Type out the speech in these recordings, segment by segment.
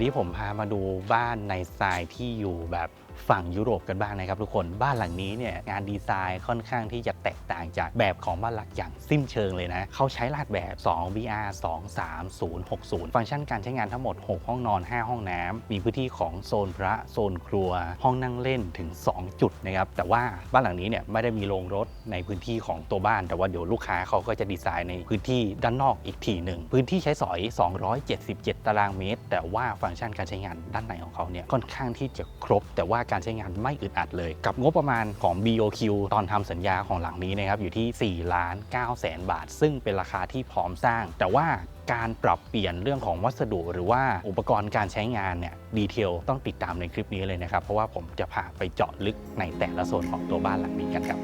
วันนี้ผมพามาดูบ้านในสไตล์ที่อยู่แบบฝั่งยุโรปกันบ้างนะครับทุกคนบ้านหลังนี้เนี่ยงานดีไซน์ค่อนข้างที่จะแตกต่างจากแบบของบ้านหลักอย่างสิ้นเชิงเลยนะเขาใช้รหัสแบบ2 VR 23060 ฟังก์ชันการใช้งานทั้งหมด 6 ห้องนอน 5 ห้องน้ำมีพื้นที่ของโซนพระโซนครัว ห้องนั่งเล่นถึง 2 จุดนะครับแต่ว่าบ้านหลังนี้เนี่ยไม่ได้มีโรงรถในพื้นที่ของตัวบ้าน แต่ว่าเดี๋ยวลูกค้าเขาก็จะดีไซน์ในพื้นที่ด้านนอกอีกทีหนึ่งพื้นที่ใช้สอย 277 ตารางเมตร แต่ว่าฟังก์ชันการใช้งานด้านในของเขาเนี่ยค่อนข้างที่จะครบ แต่ว่าการใช้งานไม่อึดอัดเลย กับงบประมาณของ BOQ ตอนทำสัญญาของหลังนี้นะครับอยู่ที่ 4 ล้าน9แสนบาท ซึ่งเป็นราคาที่พร้อมสร้าง แต่ว่าการปรับเปลี่ยนเรื่องของวัสดุ หรือว่าอุปกรณ์การใช้งานเนี่ยดีเทลต้องติดตามในคลิปนี้เลยนะครับ เพราะว่าผมจะพาไปเจาะลึกในแต่ละโซนของตัวบ้านหลังนี้กันครับ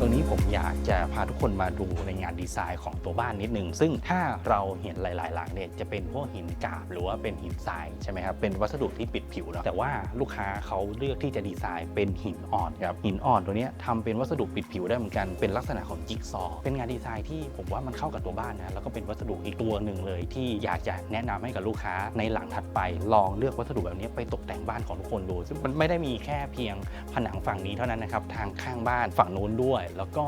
ตรงนี้ผมอยากจะพาทุกคนมาดูในงานดีไซน์ของตัวบ้านนิดนึง ซึ่งถ้าเราเห็นหลายๆหลังเนี่ยจะเป็นพวกหินกาบหรือว่าเป็นหินทรายใช่ไหมครับ เป็นวัสดุที่ปิดผิวเนาะแต่ว่าลูกค้าเขาเลือกที่จะดีไซน์เป็นหินอ่อนครับ หินอ่อนตัวนี้ทำเป็นวัสดุปิดผิวได้เหมือนกัน เป็นลักษณะของจิ๊กซอว์เป็นงานดีไซน์ที่ผมว่ามันเข้ากับตัวบ้านนะ แล้วก็เป็นวัสดุอีกตัวหนึ่งเลย ที่อยากจะแนะนำให้กับลูกค้าในหลังถัดไป ลองเลือกวัสดุแบบนี้ไปตกแต่งบ้านของทุกคนดู ซึ่งมันไม่ได้มีแค่เพียงผนังฝั่งนี้เท่านั้นนะครับ ทางข้างบ้านฝั่งนู้นด้วยแล้วก็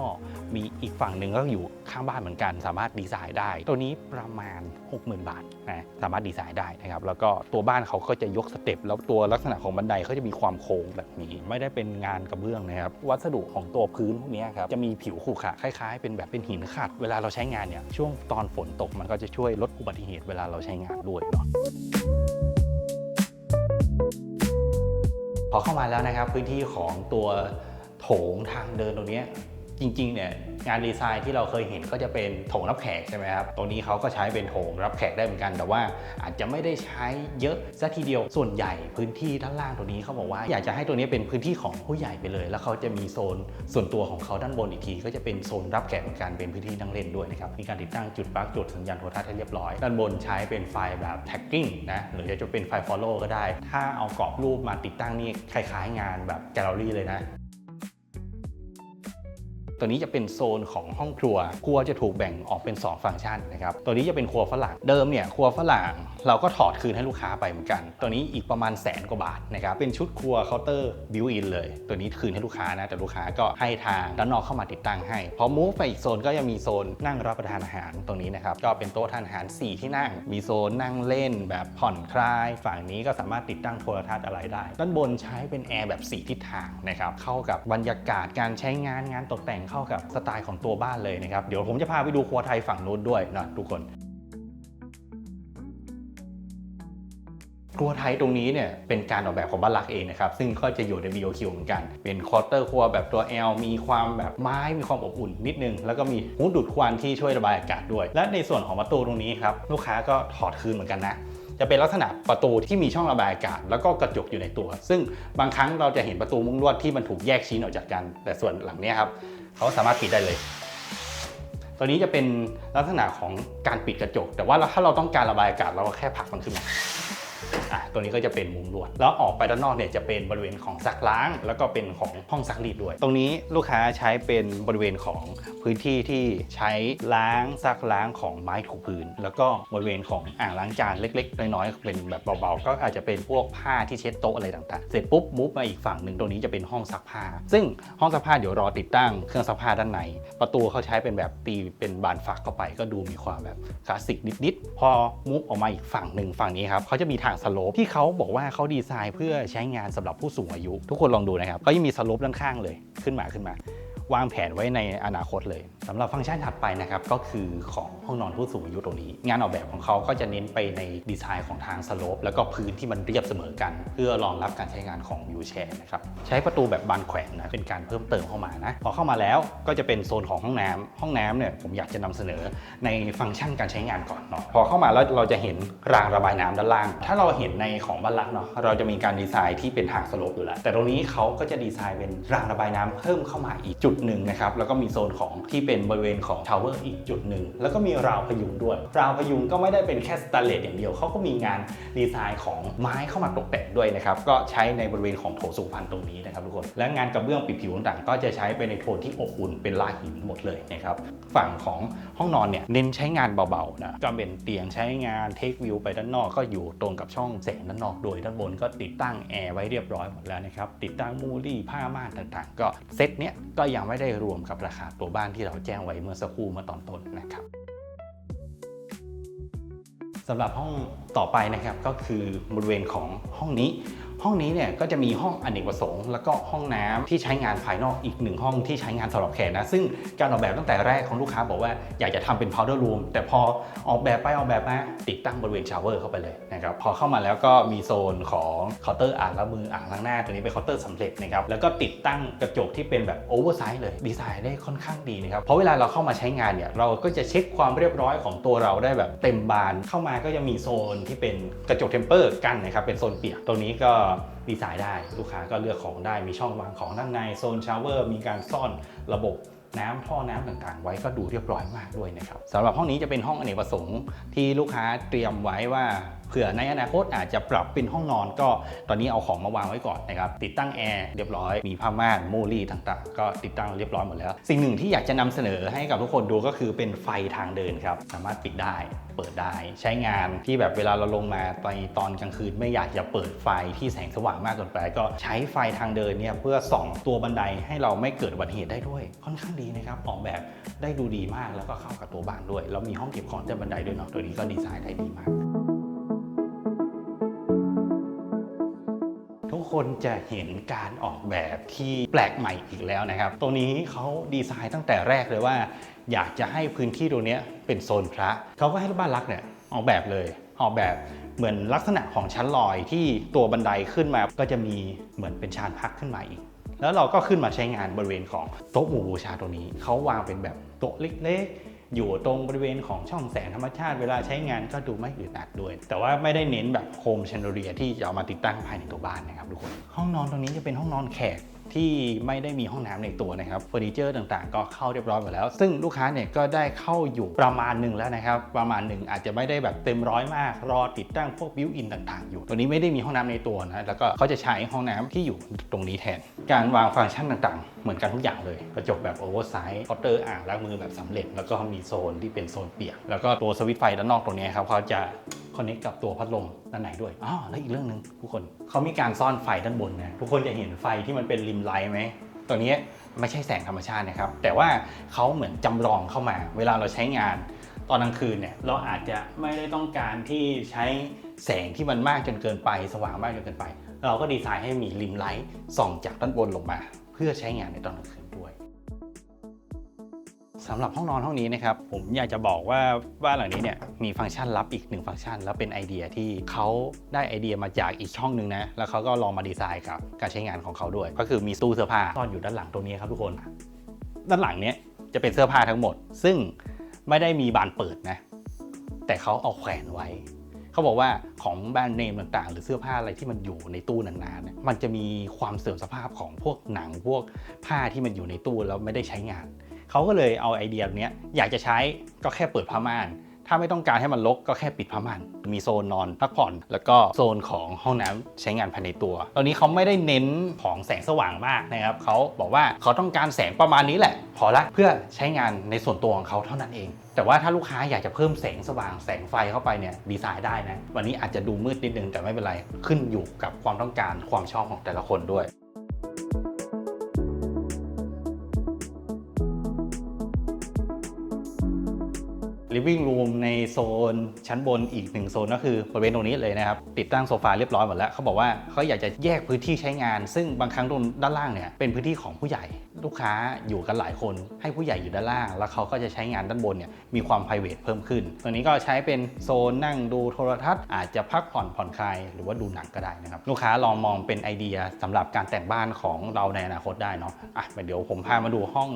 มีอีกฝั่งหนึ่งก็อยู่ข้างบ้านเหมือนกัน สามารถดีไซน์ได้ ตัวนี้ประมาณ 60,000 บาทนะสามารถดีไซน์ได้นะครับแล้วก็ตัวบ้านเขาก็จะยกสเต็ปแล้วตัวลักษณะของบันไดเขาจะมีความโค้งแบบนี้ ไม่ได้เป็นงานกระเบื้องนะครับวัสดุของตัวพื้นพวกนี้ครับจะมีผิวขรุขระคล้ายๆ เป็นแบบเป็นหินขัด เวลาเราใช้งานเนี่ยช่วงตอนฝนตกมันก็จะช่วยลดอุบัติเหตุเวลาเราใช้งานด้วยเนาะพอเข้ามาแล้วนะครับพื้นที่ของตัวโถงทางเดินตรงเนี้ย จริงๆเนี่ยงานดีไซน์ที่เราเคยเห็นก็จะเป็นโถงรับแขกใช่ไหมครับ ตรงนี้เขาก็ใช้เป็นโถงรับแขกได้เหมือนกัน แต่ว่าอาจจะไม่ได้ใช้เยอะซะทีเดียว ส่วนใหญ่พื้นที่ด้านล่างตัวนี้เขาบอกว่า อยากจะให้ตัวนี้เป็นพื้นที่ของผู้ใหญ่ไปเลย แล้วเขาจะมีโซนส่วนตัวของเขาด้านบนอีกที ก็จะเป็นโซนรับแขกเหมือนกันเป็นพื้นที่นั่งเล่นด้วยนะครับ มีการติดตั้งจุดปลั๊กจุดสัญญาณโทรทัศน์ให้เรียบร้อย ด้านบนใช้เป็นไฟแบบ tagging นะ หรือจะเป็นไฟ follow ก็ได้ ถ้าเอากรอบรูปมาติดตั้งนี่คล้าย ๆ งานแบบแกลเลอรี่เลยนะ ตัวนี้จะเป็นโซนของห้องครัว ครัวจะถูกแบ่งออกเป็น 2 ฟังก์ชันนะครับ ตัวนี้จะเป็นครัวฝรั่ง เดิมเนี่ยครัวฝรั่งเราก็ถอดคืนให้ลูกค้าไปเหมือนกัน ตัวนี้อีกประมาณแสนกว่าบาทนะครับ เป็นชุดครัวเคาน์เตอร์บิวอินเลย ตัวนี้คืนให้ลูกค้านะ แต่ลูกค้าก็ให้ทางด้านนอกเข้ามาติดตั้งให้ พอมูฟไปอีกโซนก็ยังมีโซนนั่งรับประทานอาหารตรงนี้นะครับ ก็เป็นโต๊ะทานอาหาร 4 ที่นั่ง มีโซนนั่งเล่นแบบผ่อนคลาย ฝั่งนี้ก็สามารถติดตั้งโทรทัศน์อะไรได้ ด้านบนใช้เป็นแอร์แบบ 4 ทิศทางนะครับ เข้ากับบรรยากาศการใช้งานงานตกแต่งเข้ากับสไตล์ของตัวบ้านเลยนะครับ เดี๋ยวผมจะพาไปดูครัวไทยฝั่งนู้นด้วยนะทุกคนครัวไทยตรงนี้เนี่ยเป็นการออกแบบของบ้านรักเองนะครับซึ่งก็จะอยู่ใน BOQ เหมือนกัน เป็นควอเตอร์ครัวแบบตัว L มีความแบบไม้มีความอบอุ่นนิดนึง แล้วก็มีหูดูดควันที่ช่วยระบายอากาศด้วย และในส่วนของประตูตรงนี้ครับลูกค้าก็ถอดคืนเหมือนกันนะจะเป็นลักษณะประตูที่มีช่องระบายอากาศ แล้วก็กระจกอยู่ในตัว ซึ่งบางครั้งเราจะเห็นประตูมุ้งลวดที่มันถูกแยกชิ้นออกจากกัน แต่ส่วนหลังนี้ครับ เขาสามารถปิดได้เลย ตัวนี้จะเป็นลักษณะของการปิดกระจก แต่ว่าถ้าเราต้องการระบายอากาศเราก็แค่ผลักมันขึ้นมา อะตัวนี้ก็จะเป็นมุมลวด แล้วออกไปด้านนอกเนี่ยจะเป็นบริเวณของซักล้าง แล้วก็เป็นของห้องซักรีดด้วย ตรงนี้ลูกค้าใช้เป็นบริเวณของพื้นที่ที่ใช้ล้างซักล้างของไม้ถูพื้น แล้วก็บริเวณของอ่างล้างจานเล็ก ๆ น้อยๆเป็นแบบเบาๆ ก็อาจจะเป็นพวกผ้าที่เช็ดโต๊ะอะไรต่างๆ เสร็จปุ๊บมุฟมาอีกฝั่งหนึ่งตรงนี้จะเป็นห้องซักผ้า ซึ่งห้องซักผ้าเดี๋ยวรอติดตั้งเครื่องซักผ้าด้านใน ประตูเขาใช้เป็นแบบตีเป็นบานฝักเข้าไป ก็ดูมีความแบบคลาสสิกนิดๆ พอมุฟออกมาอีกฝั่งหนึ่งฝั่งนี้ครับเขาจะมีทางสโลปที่เขาบอกว่าเขาดีไซน์เพื่อใช้งานสำหรับผู้สูงอายุ ทุกคนลองดูนะครับเขายังมีสโลปด้านข้างเลยขึ้นมาขึ้นมา วางแผนไว้ในอนาคตเลย สำหรับฟังก์ชันถัดไปนะครับก็คือของห้องนอนผู้สูงอายุตรงนี้ งานออกแบบของเขาก็จะเน้นไปในดีไซน์ของทางสโลปแล้วก็พื้นที่มันเรียบเสมอกัน เพื่อรองรับการใช้งานของวิวแชร์นะครับใช้ประตูแบบบานแขวนนะเป็นการเพิ่มเติมเข้ามานะพอเข้ามาแล้วก็จะเป็นโซนของห้องน้ำห้องน้ำเนี่ยผมอยากจะนำเสนอในฟังก์ชันการใช้งานก่อนเนาะพอเข้ามาแล้วเราจะเห็นรางระบายน้ำด้านล่าง ถ้าเราเห็นในของบ้านรักเนาะเราจะมีการดีไซน์ที่เป็นทางสโลปอยู่แล้วแต่ตรงนี้เขาก็จะดีไซน์เป็นรางระบายน้ำเพิ่มเข้ามาอีกจุดหนึ่งนะครับแล้วก็มีโซนของที่เป็นเป็นบริเวณของทาวเวอร์อีกจุดหนึ่ง แล้วก็มีราวพยุงด้วย ราวพยุงก็ไม่ได้เป็นแค่สแตนเลสอย่างเดียวเขาก็มีงานดีไซน์ของไม้เข้ามาตกแต่งด้วยนะครับก็ใช้ในบริเวณของโถสุพรรณตรงนี้นะครับทุกคนและงานกระเบื้องปิดผิวต่างๆ ก็จะใช้ไปในโทนที่อบอุ่นเป็นลายหินหมดเลยนะครับฝั่งของห้องนอนเนี่ยเน้นใช้งานเบาๆนะก็เป็นเตียงใช้งานเทควิวไปด้านนอกก็อยู่ตรงกับช่องแสงด้านนอกโดยด้านบนก็ติดตั้งแอร์ไว้เรียบร้อยหมดแล้วนะครับติดตั้งมูลี่ผ้าม่านต่างๆ ก็เซตเนี้ยก็ยังไม่ได้รวมกับราคาตัวบ้านที่เราแจ้งไว้เมื่อสักครู่เมื่อตอนต้นนะครับสำหรับห้องต่อไปนะครับก็คือบริเวณของห้องนี้ ห้องนี้เนี่ยก็จะมีห้องอเนกประสงค์แล้วก็ห้องน้ำที่ใช้งานภายนอกอีกหนึ่งห้องที่ใช้งานสำหรับแขกนะ ซึ่งการออกแบบตั้งแต่แรกของลูกค้าบอกว่าอยากจะทำเป็น powder room แต่พอออกแบบไปออกแบบมาติดตั้งบริเวณชาวเวอร์เข้าไปเลยนะครับพอเข้ามาแล้วก็มีโซนของเคาน์เตอร์อ่างล้างมืออ่างล้างหน้าตัวนี้เป็นเคาน์เตอร์สำเร็จนะครับแล้วก็ติดตั้งกระจกที่เป็นแบบโอเวอร์ไซส์เลยดีไซน์ได้ค่อนข้างดีนะครับเพราะเวลาเราเข้ามาใช้งานเนี่ยเราก็จะเช็คความเรียบร้อยของตัวเราได้แบบเต็มบานเข้ามาก็จะมีโซนที่เป็นกระจกเทมเปอร์กันนะครับเป็นโซนเปียกตรงนี้ก็ดีไซน์ได้ ลูกค้าก็เลือกของได้มีช่องวางของด้านในโซนชาวเวอร์มีการซ่อนระบบน้ำท่อน้ำต่างๆ ไว้ก็ดูเรียบร้อยมากด้วยนะครับสำหรับห้องนี้จะเป็นห้องอเนกประสงค์ที่ลูกค้าเตรียมไว้ว่า เผื่อในอนาคตอาจจะปรับเป็นห้องนอนก็ตอนนี้เอาของมาวางไว้ก่อนนะครับติดตั้งแอร์เรียบร้อยมีผ้าม่านโมลี่ต่างๆ ก็ติดตั้งเรียบร้อยหมดแล้ว สิ่งหนึ่งที่อยากจะนำเสนอให้กับทุกคนดูก็คือเป็นไฟทางเดินครับสามารถปิดได้เปิดได้ใช้งานที่แบบเวลาเราลงมาไปตอนกลางคืนไม่อยากจะเปิดไฟที่แสงสว่างมากเกินไปก็ใช้ไฟทางเดินเนี่ยเพื่อส่องตัวบันไดให้เราไม่เกิดอุบัติเหตุได้ด้วย ค่อนข้างดีนะครับออกแบบได้ดูดีมากแล้วก็เข้ากับตัวบ้านด้วย แล้วมีห้องเก็บของใต้บันไดด้วยเนาะตัวนี้ก็ดีไซน์ได้ดีมาก คนจะเห็นการออกแบบที่แปลกใหม่อีกแล้วนะครับ ตรงนี้เขาดีไซน์ตั้งแต่แรกเลยว่า อยากจะให้พื้นที่ตรงนี้เป็นโซนพระ เขาก็ให้บ้านรักเนี่ยออกแบบเลย ออกแบบเหมือนลักษณะของชั้นลอยที่ตัวบันไดขึ้นมา ก็จะมีเหมือนเป็นชานพักขึ้นมาอีก แล้วเราก็ขึ้นมาใช้งานบริเวณของโต๊ะหมู่บูชาตรงนี้ เขาวางเป็นแบบโต๊ะเล็กๆ อยู่ตรงบริเวณของช่องแสงธรรมชาติเวลาใช้งานก็ดูไม่อึดอัดด้วย แต่ว่าไม่ได้เน้นแบบโฮมแชนเดอเรียที่จะเอามาติดตั้งภายในตัวบ้านนะครับทุกคน ห้องนอนตรงนี้จะเป็นห้องนอนแขก ที่ไม่ได้มีห้องน้ำในตัวนะครับเฟอร์นิเจอร์ต่างๆ ก็เข้าเรียบร้อยหมดแล้ว ซึ่งลูกค้าเนี่ยก็ได้เข้าอยู่ประมาณหนึ่งแล้วนะครับ ประมาณหนึ่งอาจจะไม่ได้แบบเต็มร้อยมาก รอติดตั้งพวกบิวอินต่างๆ อยู่ ตัวนี้ไม่ได้มีห้องน้ำในตัวนะแล้วก็เขาจะใช้ห้องน้ำที่อยู่ตรงนี้แทน การวางฟังก์ชันต่างๆ เหมือนกันทุกอย่างเลย กระจกแบบโอเวอร์ไซส์เคาน์เตอร์อ่างล้างมือแบบสำเร็จ แล้วก็มีโซนที่เป็นโซนเปียก แล้วก็ตัวสวิตช์ไฟด้านนอกตรงนี้ครับเขาจะคอนเนคกับตัวพัดลมด้านในด้วยอ๋อแล้วอีกเรื่องหนึ่งทุกคนเขามีการซ่อนไฟด้านบนนะทุกคนจะเห็นไฟที่มันเป็นริมไลท์ไหมตัวนี้ไม่ใช่แสงธรรมชาตินะครับ แต่ว่าเขาเหมือนจำลองเข้ามา เวลาเราใช้งานตอนกลางคืนเนี่ยเราอาจจะไม่ได้ต้องการที่ใช้แสงที่มันมากจนเกินไป สว่างมากจนเกินไป เราก็ดีไซน์ให้มีริมไลท์ส่องจากด้านบนลงมา เพื่อใช้งานในตอนกลางคืน สำหรับห้องนอนห้องนี้นะครับผมอยากจะบอกว่าบ้านหลังนี้เนี่ยมีฟังก์ชันลับอีกหนึ่งฟังก์ชัน แล้วเป็นไอเดียที่เขาได้ไอเดียมาจากอีกช่องหนึ่งนะแล้วเขาก็ลองมาดีไซน์กับการใช้งานของเขาด้วย ก็คือมีตู้เสื้อผ้าซ่อนอยู่ด้านหลังตรงนี้ครับทุกคน ด้านหลังเนี้ยจะเป็นเสื้อผ้าทั้งหมด ซึ่งไม่ได้มีบานเปิดนะ แต่เขาเอาแขวนไว้เขาบอกว่าของแบรนด์เนมต่างๆ หรือเสื้อผ้าอะไรที่มันอยู่ในตู้นานๆเนี่ยมันจะมีความเสื่อมสภาพของพวกหนังพวกผ้าที่มันอยู่ในตู้แล้วไม่ได้ใช้งาน เขาก็เลยเอาไอเดียเนี้ยอยากจะใช้ก็แค่เปิดผ้าม่าน ถ้าไม่ต้องการให้มันรกก็แค่ปิดผ้าม่าน มีโซนนอนพักผ่อน แล้วก็โซนของห้องน้ำใช้งานภายในตัว ตอนนี้เขาไม่ได้เน้นของแสงสว่างมากนะครับเขาบอกว่าเขาต้องการแสงประมาณนี้แหละ พอละเพื่อใช้งานในส่วนตัวของเขาเท่านั้นเอง แต่ว่าถ้าลูกค้าอยากจะเพิ่มแสงสว่างแสงไฟเข้าไปเนี่ยดีไซน์ได้นะวันนี้อาจจะดูมืดนิดนึงแต่ไม่เป็นไรขึ้นอยู่กับความต้องการความชอบของแต่ละคนด้วย living room ในโซนชั้นบนอีกหนึ่งโซนก็คือบริเวณตรงนี้เลยนะครับ ติดตั้งโซฟาเรียบร้อยหมดแล้วเขาบอกว่าเขาอยากจะแยกพื้นที่ใช้งาน ซึ่งบางครั้งตรงด้านล่างเนี่ยเป็นพื้นที่ของผู้ใหญ่ ลูกค้าอยู่กันหลายคน ให้ผู้ใหญ่อยู่ด้านล่าง แล้วเขาก็จะใช้งานด้านบนเนี่ยมีความ p r i v a t เพิ่มขึ้นตัวนี้ก็ใช้เป็นโซนนั่งดูโทรทัศน์อาจจะพักผ่อนผ่อนคลายหรือว่าดูหนังก็ได้นะครับลูกค้าลองมองเป็นไอเดียสำหรับการแต่งบ้านของเราในอนาคตได้เนาะอะเดี๋ยวผมพามาดูห้อง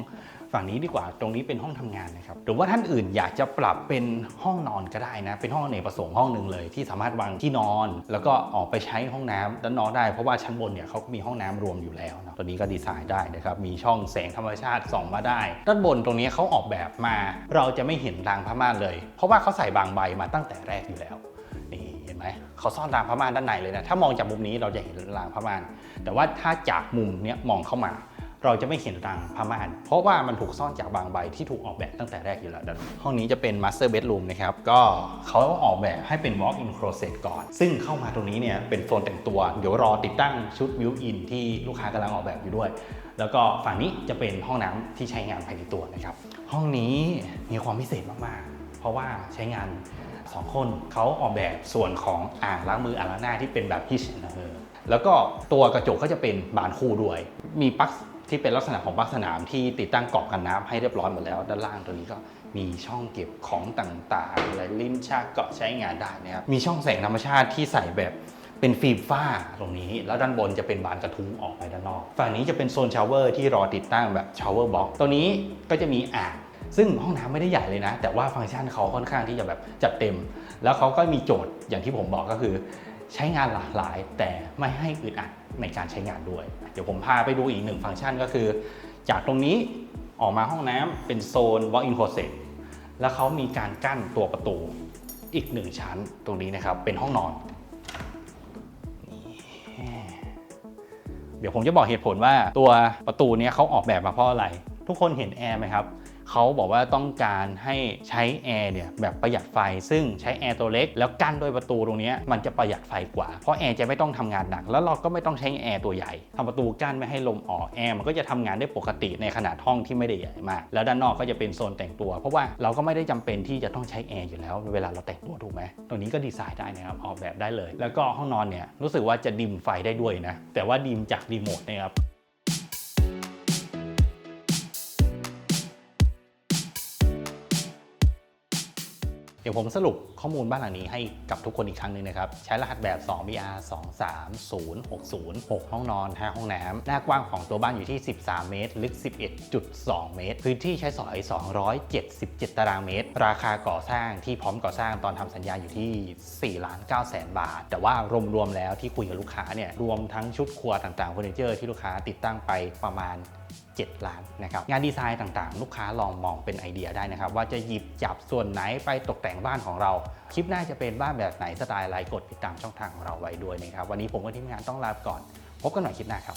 ฝั่งนี้ดีกว่าตรงนี้เป็นห้องทำงานนะครับหรือว่าท่านอื่นอยากจะปรับเป็นห้องนอนก็ได้นะเป็นห้องเนประสงค์ห้องหนึ่งเลย ที่สามารถวางที่นอน แล้วก็ออกไปใช้ห้องน้ำด้านนอกได้เพราะว่าชั้นบนเนี่ยเขาก็มีห้องน้ำรวมอยู่แล้วนะตัวนี้ก็ดีไซน์ได้นะครับมีช่องแสงธรรมชาติส่องมาได้ ด้านบนตรงนี้เขาออกแบบมา เราจะไม่เห็นรางผ้าม่านเลย เพราะว่าเขาใส่บางใบมาตั้งแต่แรกอยู่แล้วนี่เห็นไหมเขาซ่อนรางผ้าม่านด้านในเลยนะถ้ามองจากมุมนี้เราจะเห็นรางผ้าม่าน แต่ว่าถ้าจากมุมเนี้ยมองเข้ามา เราจะไม่เห็นรางผ้าม่าน เพราะว่ามันถูกซ่อนจากบางใบที่ถูกออกแบบตั้งแต่แรกอยู่แล้วด้านห้องนี้จะเป็น master bedroom นะครับ ก็เขาออกแบบให้เป็น walk in closet ก่อน ซึ่งเข้ามาตรงนี้เนี่ยเป็นโซนแต่งตัว เดี๋ยวรอติดตั้งชุด built in ที่ลูกค้ากำลังออกแบบอยู่ด้วย แล้วก็ฝั่งนี้จะเป็นห้องน้ำที่ใช้งานภายในตัวนะครับ ห้องนี้มีความพิเศษมากๆ เพราะว่าใช้งานสองคนเขาออกแบบส่วนของอ่างล้างมืออ่างล้างหน้าที่เป็นแบบฮิชเออแล้วก็ตัวกระจกก็จะเป็นบานคู่ด้วย มีปลั๊ก ที่เป็นลักษณะของปลั๊กสนามที่ติดตั้งเกาะกันน้ำให้เรียบร้อยหมดแล้ว ด้านล่างตัวนี้ก็มีช่องเก็บของต่างๆอะไรลิ้นชักเกาะใช้งานได้นะครับมีช่องแสงธรรมชาติที่ใส่แบบเป็นฟิล์มฝ้าตรงนี้ แล้วด้านบนจะเป็นบานกระทุ้งออกไปด้านนอก ฝั่งนี้จะเป็นโซนชาวเวอร์ที่รอติดตั้งแบบชาวเวอร์บ็อกตัวนี้ก็จะมีอ่างซึ่งห้องน้ำไม่ได้ใหญ่เลยนะ แต่ว่าฟังก์ชันเขาค่อนข้างที่จะแบบจัดเต็ม แล้วเขาก็มีโจทย์อย่างที่ผมบอกก็คือ ใช้งานหลากหลาย แต่ไม่ให้อึดอัดในการใช้งานด้วย เดี๋ยวผมพาไปดูอีกหนึ่งฟังก์ชันก็คือ จากตรงนี้ออกมาห้องน้ำเป็นโซน walk-in closet แล้วเขามีการกั้นตัวประตูอีกหนึ่งชั้นตรงนี้นะครับเป็นห้องนอน เดี๋ยวผมจะบอกเหตุผลว่าตัวประตูนี้เขาออกแบบมาเพราะอะไร ทุกคนเห็นแอร์ไหมครับ เขาบอกว่าต้องการให้ใช้แอร์เนี่ยแบบประหยัดไฟ ซึ่งใช้แอร์ตัวเล็ก แล้วกั้นด้วยประตูตรงนี้มันจะประหยัดไฟกว่า เพราะแอร์จะไม่ต้องทำงานหนัก แล้วเราก็ไม่ต้องใช้แอร์ตัวใหญ่ทำประตูกั้นไม่ให้ลมออกแอร์มันก็จะทำงานได้ปกติในขนาดห้องที่ไม่ได้ใหญ่มาก แล้วด้านนอกก็จะเป็นโซนแต่งตัว เพราะว่าเราก็ไม่ได้จำเป็นที่จะต้องใช้แอร์อยู่แล้ว เวลาเราแต่งตัวถูกไหมตรงนี้ก็ดีไซน์ได้นะครับออกแบบได้เลย แล้วก็ห้องนอนเนี่ยรู้สึกว่าจะดิมไฟได้ด้วยนะแต่ว่าดิมจากรีโมทนะครับ เดี๋ยวผมสรุปข้อมูลบ้านหลังนี้ให้กับทุกคนอีกครั้งหนึ่งนะครับ ใช้รหัสแบบ 2BR 23060 6 ห้องนอน 5 ห้องน้ำ หน้ากว้างของตัวบ้านอยู่ที่ 13 เมตร ลึก 11.2 เมตร พื้นที่ใช้สอย 277 ตารางเมตร ราคาก่อสร้างที่พร้อมก่อสร้างตอนทำสัญญาอยู่ที่ 4 ล้าน9แสนบาท แต่ว่ารวมๆแล้วที่คุยกับลูกค้าเนี่ย รวมทั้งชุดครัวต่างๆเฟอร์นิเจอร์ที่ลูกค้าติดตั้งไปประมาณ 7 ล้านนะครับงานดีไซน์ต่างๆ ลูกค้าลองมองเป็นไอเดียได้นะครับ ว่าจะหยิบจับส่วนไหนไปตกแต่งบ้านของเรา คลิปหน้าจะเป็นบ้านแบบไหนสไตล์อะไรกดติดตามช่องทางของเราไว้ด้วยนะครับ วันนี้ผมกับทีมงานต้องลาไปก่อน พบกันใหม่คลิปหน้าครับ